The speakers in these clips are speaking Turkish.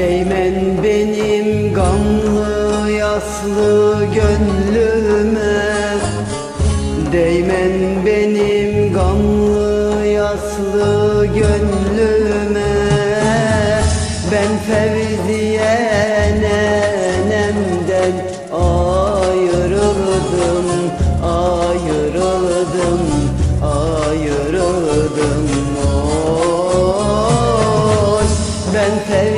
Değmen benim gamlı yaslı gönlüme. Değmen benim gamlı yaslı gönlüme. Ben Fevziye nenemden ayrıldım Ayrıldım, ayrıldım. Oy Ben Fevziye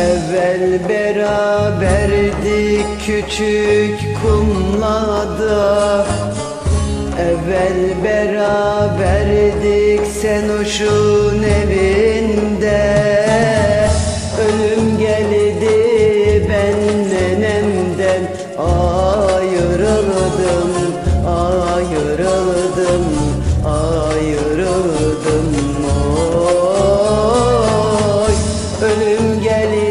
Evvel beraberdik küçük kumlada. Evvel beraberdik sen uşun evinde. Ölüm geldi ben nenemden Ayrıldım, ayrıldım, ayrıldım oy Ölüm geldi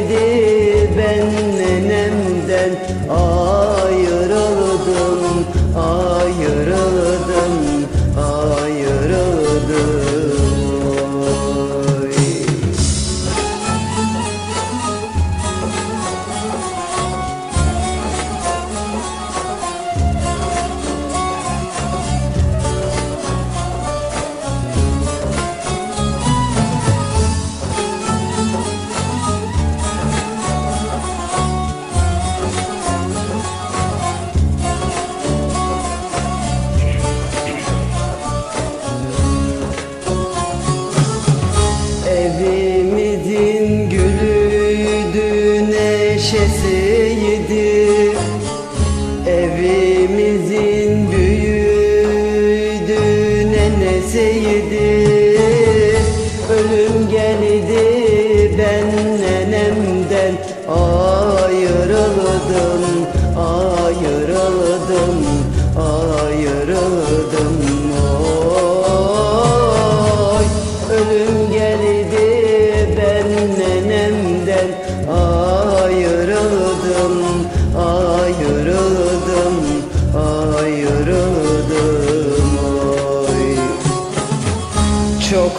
nenesiydi Ölüm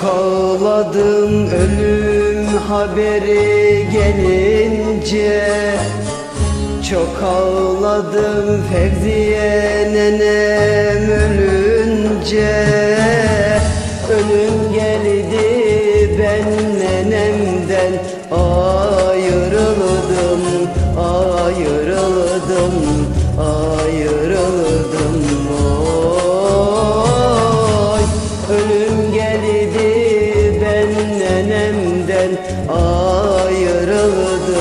çok ağladım ölüm haberi gelince. Çok ağladım Fevziye nenem ölünce. Ölüm geldi ben nenemden ayrıldım